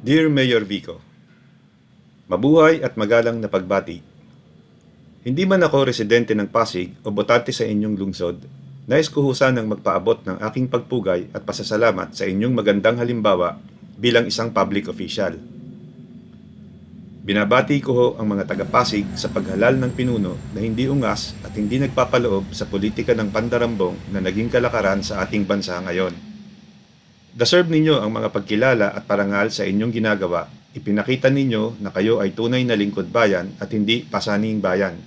Dear Mayor Vico, Mabuhay at magalang na pagbati. Hindi man ako residente ng Pasig o botante sa inyong lungsod, nais ko ho sanang magpaabot ng aking pagpugay at pasasalamat sa inyong magandang halimbawa bilang isang public official. Binabati ko ho ang mga taga-Pasig sa paghalal ng pinuno na hindi ungas at hindi nagpapaloob sa politika ng pandarambong na naging kalakaran sa ating bansa ngayon. Deserve ninyo ang mga pagkilala at parangal sa inyong ginagawa. Ipinakita ninyo na kayo ay tunay na lingkod bayan at hindi pasaning bayan.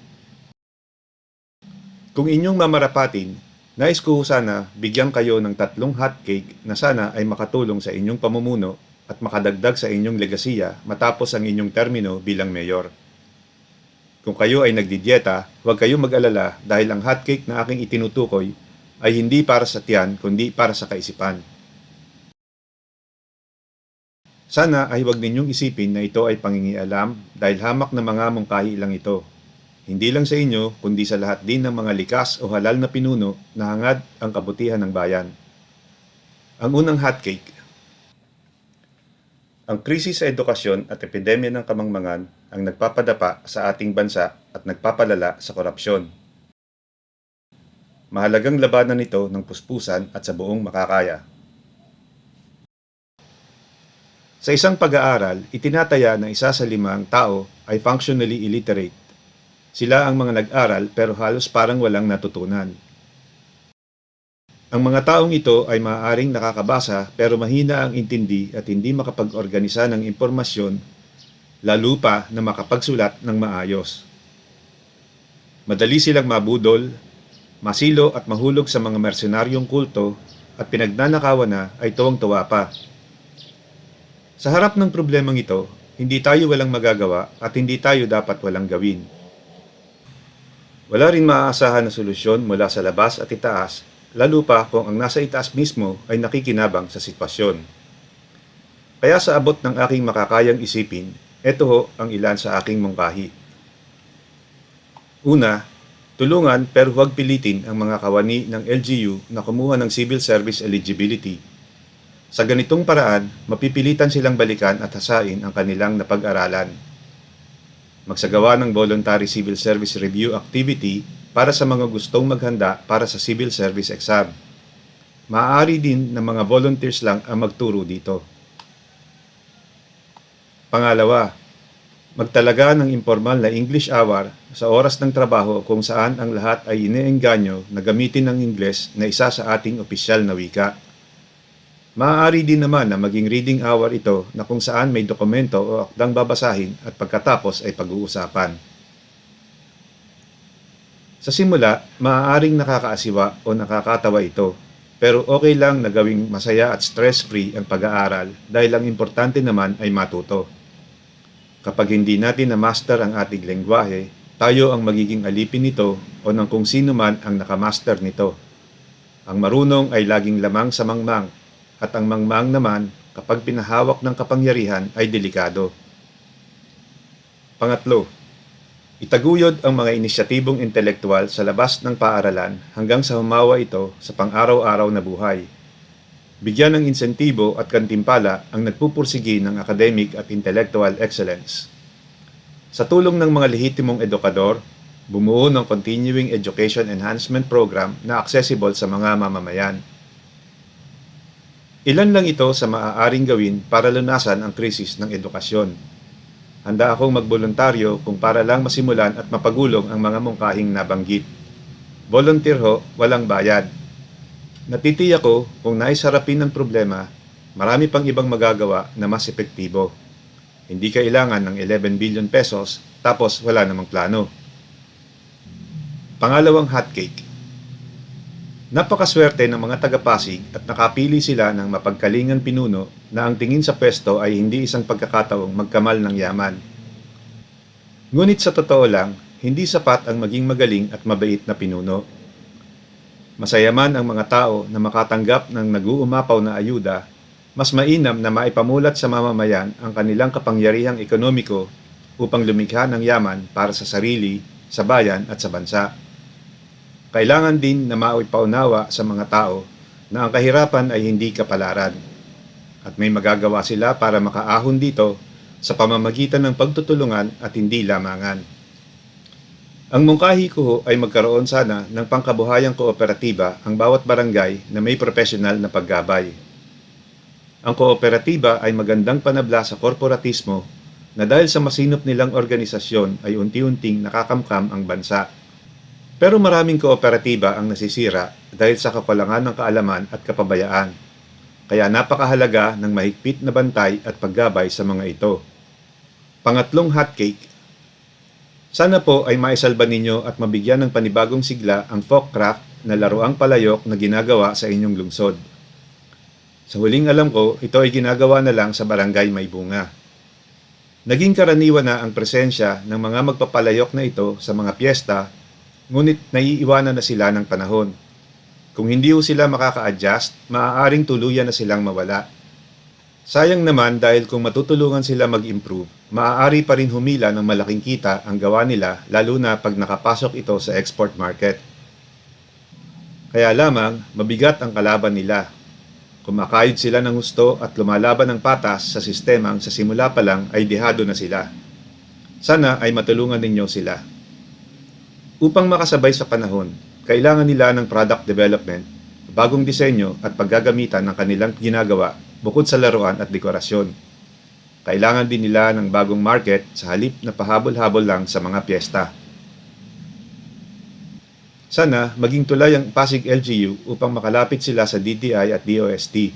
Kung inyong mamarapatin, nais ko sana bigyan kayo ng tatlong hotcake na sana ay makatulong sa inyong pamumuno at makadagdag sa inyong legasiya matapos ang inyong termino bilang mayor. Kung kayo ay nagdidyeta, huwag kayong mag-alala dahil ang hotcake na aking itinutukoy ay hindi para sa tiyan kundi para sa kaisipan. Sana ay huwag ninyong isipin na ito ay pangingialam dahil hamak na mga mungkahi lang ito. Hindi lang sa inyo, kundi sa lahat din ng mga likas o halal na pinuno na hangad ang kabutihan ng bayan. Ang unang hotcake. Ang krisis sa edukasyon at epidemya ng kamangmangan ang nagpapadapa sa ating bansa at nagpapalala sa korupsyon. Mahalagang labanan ito ng puspusan at sa buong makakaya. Sa isang pag-aaral, itinataya na isa sa limang tao ay functionally illiterate. Sila ang mga nag-aral pero halos parang walang natutunan. Ang mga taong ito ay maaaring nakakabasa pero mahina ang intindi at hindi makapag-organisa ng impormasyon, lalo pa na makapagsulat ng maayos. Madali silang mabudol, masilo at mahulog sa mga mersenaryong kulto at pinagnanakawan na ay tuwang-tuwa pa. Sa harap ng problemang ito, hindi tayo walang magagawa at hindi tayo dapat walang gawin. Wala rin maaasahan na solusyon mula sa labas at itaas, lalo pa kung ang nasa itaas mismo ay nakikinabang sa sitwasyon. Kaya sa abot ng aking makakayang isipin, ito ho ang ilan sa aking mungkahi. Una, tulungan pero huwag pilitin ang mga kawani ng LGU na kumuha ng civil service eligibility sa ganitong paraan, mapipilitan silang balikan at hasain ang kanilang napag-aralan. Magsagawa ng voluntary civil service review activity para sa mga gustong maghanda para sa civil service exam. Maaari din na mga volunteers lang ang magturo dito. Pangalawa, magtalaga ng informal na English hour sa oras ng trabaho kung saan ang lahat ay iniengganyo na gamitin ng Ingles na isa sa ating opisyal na wika. Maaari din naman na maging reading hour ito na kung saan may dokumento o akdang babasahin at pagkatapos ay pag-uusapan. Sa simula, maaaring nakakaasiwa o nakakatawa ito, pero okay lang na gawing masaya at stress-free ang pag-aaral dahil ang importante naman ay matuto. Kapag hindi natin na-master ang ating lengguwahe, tayo ang magiging alipin nito o ng kung sino man ang nakamaster nito. Ang marunong ay laging lamang sa mangmang at ang mangmang naman kapag pinahawak ng kapangyarihan ay delikado. Pangatlo, itaguyod ang mga inisyatibong intelektual sa labas ng paaralan hanggang sa humawa ito sa pang-araw-araw na buhay. Bigyan ng insentibo at kantimpala ang nagpupursigi ng academic at intellectual excellence. Sa tulong ng mga lehitimong edukador, bumuo ng Continuing Education Enhancement Program na accessible sa mga mamamayan. Ilan lang ito sa maaaring gawin para lunasan ang krisis ng edukasyon. Handa akong magboluntaryo kung para lang masimulan at mapagulong ang mga mungkahing nabanggit. Volunteer ho, walang bayad. Natitiyak ko kung nais harapin ng problema, marami pang ibang magagawa na mas epektibo. Hindi kailangan ng 11 billion pesos tapos wala namang plano. Pangalawang hotcake. Napakaswerte ng mga taga-Pasig at nakapili sila ng mapagkalingan pinuno na ang tingin sa pwesto ay hindi isang pagkakataong magkamal ng yaman. Ngunit sa totoo lang, hindi sapat ang maging magaling at mabait na pinuno. Masaya man ang mga tao na makatanggap ng nag-uumapaw na ayuda, mas mainam na maipamulat sa mamamayan ang kanilang kapangyarihang ekonomiko upang lumikha ng yaman para sa sarili, sa bayan at sa bansa. Kailangan din na maipaunawa sa mga tao na ang kahirapan ay hindi kapalaran. at may magagawa sila para makaahon dito sa pamamagitan ng pagtutulungan at hindi lamangan. Ang mungkahi ko ay magkaroon sana ng pangkabuhayang kooperatiba ang bawat barangay na may profesional na paggabay. Ang kooperatiba ay magandang panabla sa korporatismo na dahil sa masinop nilang organisasyon ay unti-unting nakakamkam ang bansa. Pero maraming kooperatiba ang nasisira dahil sa kakulangan ng kaalaman at kapabayaan. Kaya napakahalaga ng mahigpit na bantay at paggabay sa mga ito. Pangatlong hotcake sana po ay maisalba ninyo at mabigyan ng panibagong sigla ang folkcraft na laruang palayok na ginagawa sa inyong lungsod. Sa huling alam ko, ito ay ginagawa na lang sa barangay may bunga. Naging karaniwan na ang presensya ng mga magpapalayok na ito sa mga piyesta, ngunit naiiwanan na sila ng panahon. Kung hindi ho sila makaka-adjust, maaaring tuluyan na silang mawala. Sayang naman dahil kung matutulungan sila mag-improve, maaari pa rin humila ng malaking kita ang gawa nila lalo na pag nakapasok ito sa export market. Kaya lamang, mabigat ang kalaban nila. Kumakayod sila ng gusto at lumalaban ng patas sa sistemang sa simula pa lang ay dehado na sila. Sana ay matulungan ninyo sila. Upang makasabay sa panahon, kailangan nila ng product development, bagong disenyo at paggagamitan ng kanilang ginagawa bukod sa laruan at dekorasyon. Kailangan din nila ng bagong market sa halip na pahabol-habol lang sa mga piyesta. Sana maging tulay ang Pasig LGU upang makalapit sila sa DTI at DOST.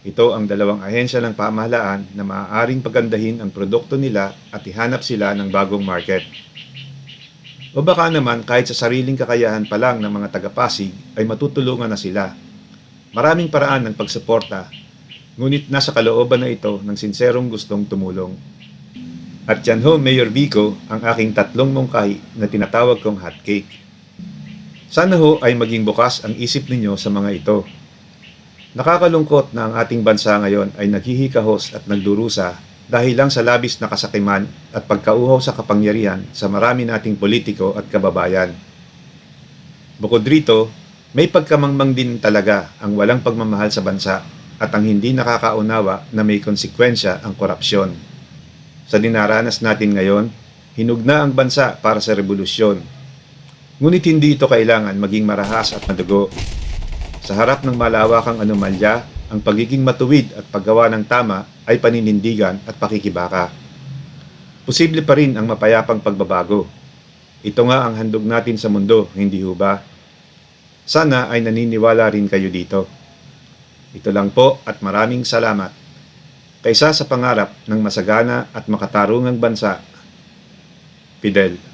Ito ang dalawang ahensya ng pamahalaan na maaaring pagandahin ang produkto nila at ihanap sila ng bagong market. O baka naman kahit sa sariling kakayahan pa lang ng mga taga-Pasig ay matutulungan na sila. Maraming paraan ng pagsuporta, ngunit nasa kalooban na ito ng sinserong gustong tumulong. At yan ho, Mayor Vico, ang aking tatlong mungkahi na tinatawag kong hotcake. Sana ho ay maging bukas ang isip ninyo sa mga ito. Nakakalungkot na ang ating bansa ngayon ay naghihikahos at nagdurusa dahil lang sa labis na kasakiman at pagkauhaw sa kapangyarihan sa marami nating politiko at kababayan. Bukod rito, may pagkamangmang din talaga ang walang pagmamahal sa bansa at ang hindi nakakaunawa na may konsekwensya ang korupsyon. Sa dinaranas natin ngayon, hinugna ang bansa para sa revolusyon. Ngunit hindi ito kailangan maging marahas at madugo. Sa harap ng malawakang anomalya, ang pagiging matuwid at paggawa ng tama ay paninindigan at pakikibaka. Posible pa rin ang mapayapang pagbabago. Ito nga ang handog natin sa mundo, hindi ho ba? Sana ay naniniwala rin kayo dito. Ito lang po at maraming salamat. Kaysa sa pangarap ng masagana at makatarungang bansa, Fidel